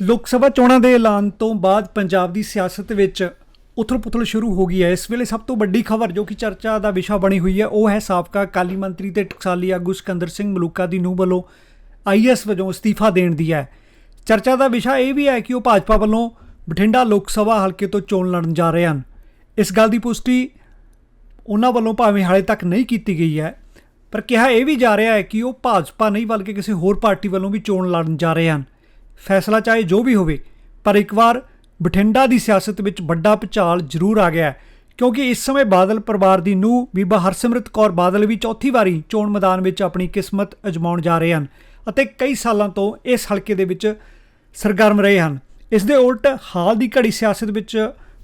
ਲੋਕ ਸਭਾ ਚੋਣਾਂ ਦੇ ਐਲਾਨ ਤੋਂ ਬਾਅਦ ਪੰਜਾਬ ਦੀ ਸਿਆਸਤ ਵਿੱਚ ਉਥਲ-ਪੁਥਲ ਸ਼ੁਰੂ ਹੋ ਗਈ ਹੈ। ਇਸ ਵੇਲੇ ਸਭ ਤੋਂ ਵੱਡੀ ਖਬਰ ਜੋ ਕਿ ਚਰਚਾ ਦਾ ਵਿਸ਼ਾ ਬਣੀ ਹੋਈ ਹੈ, ਉਹ ਹੈ ਸਾਬਕਾ ਕਾਲੀ ਮੰਤਰੀ ਤੇ ਟਕਸਾਲੀ ਆਗੂ ਸਿਕੰਦਰ ਸਿੰਘ ਮਲੂਕਾ ਦੀ ਨੂੰਹ ਵੱਲੋਂ ਆਈਐਸ ਵਜੋਂ ਅਸਤੀਫਾ ਦੇਣ ਦੀ ਹੈ। ਚਰਚਾ ਦਾ ਵਿਸ਼ਾ ਇਹ ਵੀ ਹੈ ਕਿ ਉਹ ਭਾਜਪਾ ਵੱਲੋਂ ਬਠਿੰਡਾ ਲੋਕ ਸਭਾ ਹਲਕੇ ਤੋਂ ਚੋਣ ਲੜਨ ਜਾ ਰਹੇ ਹਨ। ਇਸ ਗੱਲ ਦੀ ਪੁਸ਼ਟੀ ਉਹਨਾਂ ਵੱਲੋਂ ਭਾਵੇਂ ਹਾਲੇ ਤੱਕ ਨਹੀਂ ਕੀਤੀ ਗਈ ਹੈ, ਪਰ ਕਿਹਾ ਇਹ ਵੀ ਜਾ ਰਿਹਾ ਹੈ ਕਿ ਉਹ ਭਾਜਪਾ ਨਹੀਂ, ਬਲਕਿ ਕਿਸੇ ਹੋਰ ਪਾਰਟੀ ਵੱਲੋਂ ਵੀ ਚੋਣ ਲੜਨ ਜਾ ਰਹੇ ਹਨ। ਫੈਸਲਾ ਚਾਹੇ ਜੋ ਵੀ ਹੋਵੇ, ਪਰ ਇੱਕ ਵਾਰ ਬਠਿੰਡਾ ਦੀ ਸਿਆਸਤ ਵਿੱਚ ਵੱਡਾ ਭੁਚਾਲ ਜ਼ਰੂਰ ਆ ਗਿਆ ਕਿਉਂਕਿ ਇਸ ਸਮੇਂ ਬਾਦਲ ਪਰਿਵਾਰ ਦੀ ਨੂੰਹ ਬੀਬਾ ਹਰਸਿਮਰਤ ਕੌਰ ਬਾਦਲ ਵੀ ਚੌਥੀ ਵਾਰੀ ਚੋਣ ਮੈਦਾਨ ਵਿੱਚ ਆਪਣੀ ਕਿਸਮਤ ਅਜਮਾਉਣ ਜਾ ਰਹੇ ਹਨ ਅਤੇ ਕਈ ਸਾਲਾਂ ਤੋਂ ਇਸ ਹਲਕੇ ਦੇ ਵਿੱਚ ਸਰਗਰਮ ਰਹੇ ਹਨ। ਇਸ ਦੇ ਉਲਟ ਹਾਲ ਦੀ ਘੜੀ ਸਿਆਸਤ ਵਿੱਚ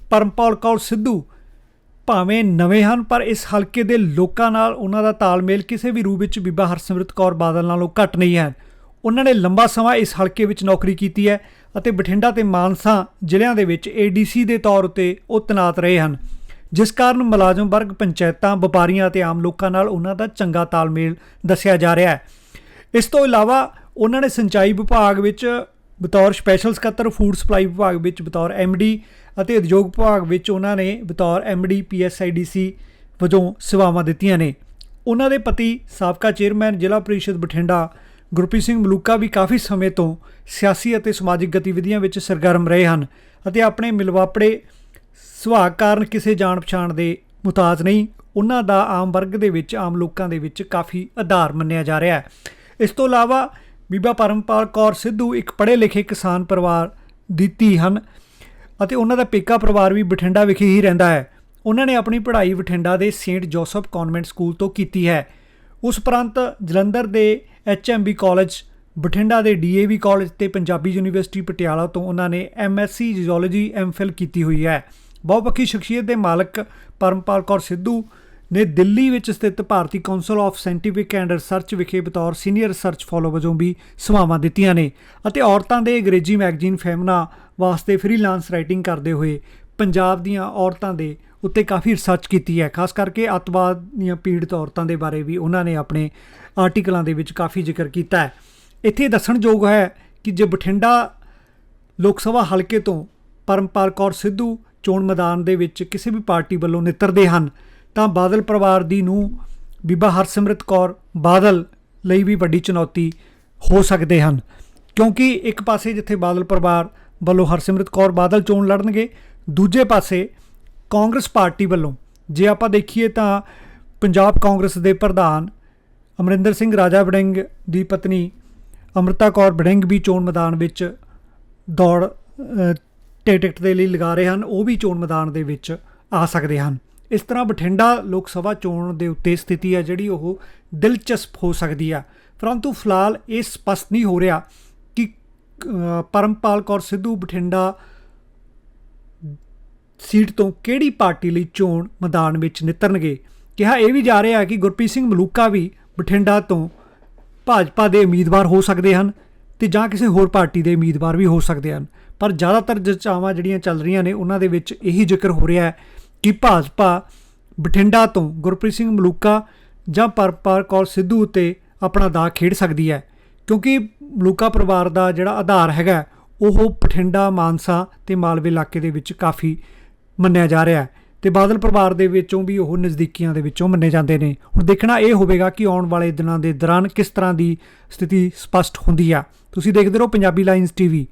ਪਰਮਪਾਲ ਕੌਰ ਸਿੱਧੂ ਭਾਵੇਂ ਨਵੇਂ ਹਨ, ਪਰ ਇਸ ਹਲਕੇ ਦੇ ਲੋਕਾਂ ਨਾਲ ਉਹਨਾਂ ਦਾ ਤਾਲਮੇਲ ਕਿਸੇ ਵੀ ਰੂਪ ਵਿੱਚ ਬੀਬਾ ਹਰਸਿਮਰਤ ਕੌਰ ਬਾਦਲ ਨਾਲੋਂ ਘੱਟ ਨਹੀਂ ਹੈ। ਉਹਨਾਂ ਨੇ ਲੰਬਾ ਸਮਾਂ ਇਸ ਹਲਕੇ ਵਿੱਚ ਨੌਕਰੀ ਕੀਤੀ ਹੈ ਅਤੇ ਬਠਿੰਡਾ ਤੇ ਮਾਨਸਾ ਜ਼ਿਲ੍ਹਿਆਂ ਦੇ ਵਿੱਚ ਏਡੀਸੀ ਦੇ ਤੌਰ ਉਤੇ ਉਹ ਤੈਨਾਤ ਰਹੇ ਹਨ, ਜਿਸ ਕਾਰਨ ਮੁਲਾਜ਼ਮ ਵਰਗ, ਪੰਚਾਇਤਾਂ, ਵਪਾਰੀਆਂ ਅਤੇ ਆਮ ਲੋਕਾਂ ਨਾਲ ਉਹਨਾਂ ਦਾ ਚੰਗਾ ਤਾਲਮੇਲ ਦੱਸਿਆ ਜਾ ਰਿਹਾ ਹੈ। ਇਸ ਤੋਂ ਇਲਾਵਾ ਉਹਨਾਂ ਨੇ ਸਿੰਚਾਈ ਵਿਭਾਗ ਵਿੱਚ ਬਤੌਰ ਸਪੈਸ਼ਲ ਸਕੱਤਰ ਫੂਡ ਸਪਲਾਈ ਵਿਭਾਗ ਵਿੱਚ ਬਤੌਰ ਡੀ ਅਤੇ ਉਦਯੋਗ ਵਿਭਾਗ ਵਿੱਚ ਉਹਨਾਂ ਨੇ ਬਤੌਰ ਡੀ ਪੀਐਸਆਈਡੀਸੀ ਵਜੋਂ ਸੇਵਾਵਾਂ ਦਿੱਤੀਆਂ ਨੇ। ਉਹਨਾਂ ਦੇ ਪਤੀ ਸਾਬਕਾ ਚੇਅਰਮੈਨ ਜ਼ਿਲ੍ਹਾ ਪ੍ਰੀਸ਼ਦ ਬਠਿੰਡਾ ਗੁਰਪ੍ਰੀਤ ਸਿੰਘ ਮਲੂਕਾ ਵੀ ਕਾਫੀ ਸਮੇਂ ਤੋਂ ਸਿਆਸੀ ਅਤੇ ਸਮਾਜਿਕ ਗਤੀਵਿਧੀਆਂ ਵਿੱਚ ਸਰਗਰਮ ਰਹੇ ਹਨ ਅਤੇ ਆਪਣੇ ਮਿਲਵਾਪੜੇ ਸੁਭਾਅ ਕਾਰਨ ਕਿਸੇ ਜਾਣ ਪਛਾਣ ਦੇ ਮੁਤਾਜ ਨਹੀਂ। ਉਹਨਾਂ ਦਾ ਆਮ ਵਰਗ ਦੇ ਵਿੱਚ, ਆਮ ਲੋਕਾਂ ਦੇ ਵਿੱਚ ਕਾਫੀ ਆਧਾਰ ਮੰਨਿਆ ਜਾ ਰਿਹਾ ਹੈ। ਇਸ ਤੋਂ ਇਲਾਵਾ ਬੀਬਾ ਪਰਮਪਾਲ ਕੌਰ ਸਿੱਧੂ ਇੱਕ ਪੜ੍ਹੇ ਲਿਖੇ ਕਿਸਾਨ ਪਰਿਵਾਰ ਦੀ ਧੀ ਹਨ ਅਤੇ ਉਹਨਾਂ ਦਾ ਪੇਕਾ ਪਰਿਵਾਰ ਵੀ ਬਠਿੰਡਾ ਵਿਖੇ ਹੀ ਰਹਿੰਦਾ ਹੈ। ਉਹਨਾਂ ਨੇ ਆਪਣੀ ਪੜ੍ਹਾਈ ਬਠਿੰਡਾ ਦੇ ਸੇਂਟ ਜੋਸਫ ਕਨਵੈਂਟ ਸਕੂਲ ਤੋਂ ਕੀਤੀ ਹੈ। ਉਸ ਉਪਰੰਤ ਜਲੰਧਰ ਦੇ ਐਚਐਮਬੀ ਕਾਲਜ, ਬਠਿੰਡਾ ਦੇ ਡੀਏਵੀ ਕਾਲਜ ਤੇ ਪੰਜਾਬੀ ਯੂਨੀਵਰਸਿਟੀ ਪਟਿਆਲਾ ਤੋਂ ਉਹਨਾਂ ਨੇ ਐਮਐਸਸੀ ਜੀਓਲੋਜੀ ਐਮਫਿਲ ਕੀਤੀ ਹੋਈ ਹੈ। ਬਹੁਪੱਖੀ ਸ਼ਖਸੀਅਤ ਦੇ ਮਾਲਕ ਪਰਮਪਾਲ ਕੌਰ ਸਿੱਧੂ ਨੇ ਦਿੱਲੀ ਵਿੱਚ ਸਥਿਤ Bharati council of scientific and research ਵਿਖੇ ਬਤੌਰ ਸੀਨੀਅਰ ਰਿਸਰਚ ਫੈਲੋ ਵਜੋਂ ਵੀ ਸੇਵਾਵਾਂ ਦਿੱਤੀਆਂ ਨੇ ਅਤੇ ਔਰਤਾਂ ਦੇ ਅੰਗਰੇਜ਼ੀ ਮੈਗਜ਼ੀਨ ਫੈਮਨਾ ਵਾਸਤੇ ਫ੍ਰੀਲਾਂਸ ਰਾਈਟਿੰਗ ਕਰਦੇ ਹੋਏ ਪੰਜਾਬ ਦੀਆਂ ਔਰਤਾਂ ਦੇ ਉੱਤੇ ਕਾਫੀ ਰਿਸਰਚ ਕੀਤੀ ਹੈ। ਖਾਸ ਕਰਕੇ ਅੱਤਵਾਦ ਦੀਆਂ ਪੀੜਤ ਔਰਤਾਂ ਦੇ ਬਾਰੇ ਵੀ ਉਹਨਾਂ ਨੇ ਆਪਣੇ ਆਰਟੀਕਲਾਂ ਦੇ ਵਿੱਚ ਕਾਫੀ ਜ਼ਿਕਰ ਕੀਤਾ ਹੈ। ਇੱਥੇ ਦੱਸਣਯੋਗ ਹੈ ਕਿ ਜੇ ਬਠਿੰਡਾ ਲੋਕ ਸਭਾ ਹਲਕੇ ਤੋਂ ਪਰਮਪਾਲ ਕੌਰ ਸਿੱਧੂ ਚੋਣ ਮੈਦਾਨ ਦੇ ਵਿੱਚ ਕਿਸੇ ਵੀ ਪਾਰਟੀ ਵੱਲੋਂ ਨਿੱਤਰਦੇ ਹਨ, ਤਾਂ ਬਾਦਲ ਪਰਿਵਾਰ ਦੀ ਨੂੰ ਬੀਬਾ ਹਰਸਿਮਰਤ ਕੌਰ ਬਾਦਲ ਲਈ ਵੀ ਵੱਡੀ ਚੁਣੌਤੀ ਹੋ ਸਕਦੇ ਹਨ। ਕਿਉਂਕਿ ਇੱਕ ਪਾਸੇ ਜਿੱਥੇ ਬਾਦਲ ਪਰਿਵਾਰ ਵੱਲੋਂ ਹਰਸਿਮਰਤ ਕੌਰ ਬਾਦਲ ਚੋਣ ਲੜਨਗੇ ਦੂਜੇ ਪਾਸੇ ਕਾਂਗਰਸ ਪਾਰਟੀ ਵੱਲੋਂ ਜੇ ਆਪਾਂ ਦੇਖੀਏ ਤਾਂ ਪੰਜਾਬ ਕਾਂਗਰਸ ਦੇ ਪ੍ਰਧਾਨ ਅਮਰਿੰਦਰ ਸਿੰਘ ਰਾਜਾ ਵੜਿੰਗ ਦੀ ਪਤਨੀ ਅਮਰਤਾ ਕੌਰ ਵੜਿੰਗ ਵੀ ਚੋਣ ਮੈਦਾਨ ਵਿੱਚ ਦੌੜ ਅ, ਟਿਕਟ ਦੇ ਲਈ ਲਗਾ ਰਹੇ ਹਨ ਉਹ ਵੀ ਚੋਣ ਮੈਦਾਨ ਦੇ ਵਿੱਚ ਆ ਸਕਦੇ ਹਨ। ਇਸ ਤਰ੍ਹਾਂ ਬਠਿੰਡਾ ਲੋਕ ਸਭਾ ਚੋਣ ਦੇ ਉੱਤੇ ਸਥਿਤੀ ਹੈ ਜਿਹੜੀ ਉਹ ਦਿਲਚਸਪ ਹੋ ਸਕਦੀ ਆ। ਪਰੰਤੂ ਫਿਲਹਾਲ ਇਹ ਸਪਸ਼ਟ ਨਹੀਂ ਹੋ ਰਿਹਾ ਕਿ ਪਰਮਪਾਲ ਕੌਰ ਸਿੱਧੂ ਬਠਿੰਡਾ ਸੀਟ ਤੋਂ ਕਿਹੜੀ ਪਾਰਟੀ ਲਈ ਚੋਣ ਮੈਦਾਨ ਵਿੱਚ ਨਿਤਰਨਗੇ? ਕਿਹਾ ਇਹ ਵੀ ਜਾ ਰਿਹਾ ਹੈ ਕਿ ਗੁਰਪ੍ਰੀਤ ਸਿੰਘ ਮਲੂਕਾ ਵੀ ਬਠਿੰਡਾ ਤੋਂ ਭਾਜਪਾ ਦੇ ਉਮੀਦਵਾਰ ਹੋ ਸਕਦੇ ਹਨ ਤੇ ਜਾਂ ਕਿਸੇ ਹੋਰ ਪਾਰਟੀ ਦੇ ਉਮੀਦਵਾਰ ਵੀ ਹੋ ਸਕਦੇ ਹਨ। ਪਰ ਜ਼ਿਆਦਾਤਰ ਚਰਚਾਵਾਂ ਜਿਹੜੀਆਂ ਚੱਲ ਰਹੀਆਂ ਨੇ, ਉਹਨਾਂ ਦੇ ਵਿੱਚ ਇਹੀ ਜ਼ਿਕਰ ਹੋ ਰਿਹਾ ਹੈ ਕਿ ਭਾਜਪਾ ਬਠਿੰਡਾ ਤੋਂ ਗੁਰਪ੍ਰੀਤ ਸਿੰਘ ਮਲੂਕਾ ਜਾਂ ਪਰਪਾਲ ਕੌਰ ਸਿੱਧੂ ਉੱਤੇ ਆਪਣਾ ਦਾਅ ਖੇਡ ਸਕਦੀ ਹੈ। ਕਿਉਂਕਿ ਮਲੂਕਾ ਪਰਿਵਾਰ ਦਾ ਜਿਹੜਾ ਆਧਾਰ ਹੈਗਾ, ਉਹ ਬਠਿੰਡਾ, ਮਾਨਸਾ ਤੇ ਮਾਲਵੇ ਇਲਾਕੇ ਦੇ ਵਿੱਚ ਕਾਫੀ ਮੰਨਿਆ ਜਾ ਰਿਹਾ ਹੈ ਤੇ ਬਾਦਲ ਪਰਿਵਾਰ ਦੇ ਵਿੱਚੋਂ ਵੀ ਉਹ ਨਜ਼ਦੀਕੀਆਂ ਦੇ ਵਿੱਚੋਂ ਮੰਨੇ ਜਾਂਦੇ ਨੇ। ਹੁਣ ਦੇਖਣਾ ਇਹ ਹੋਵੇਗਾ ਕਿ ਆਉਣ ਵਾਲੇ ਦਿਨਾਂ ਦੇ ਦੌਰਾਨ ਕਿਸ ਤਰ੍ਹਾਂ ਦੀ ਸਥਿਤੀ ਸਪਸ਼ਟ ਹੁੰਦੀ ਆ। ਤੁਸੀਂ ਦੇਖਦੇ ਰਹੋ ਪੰਜਾਬੀ ਲਾਈਨਸ ਟੀਵੀ।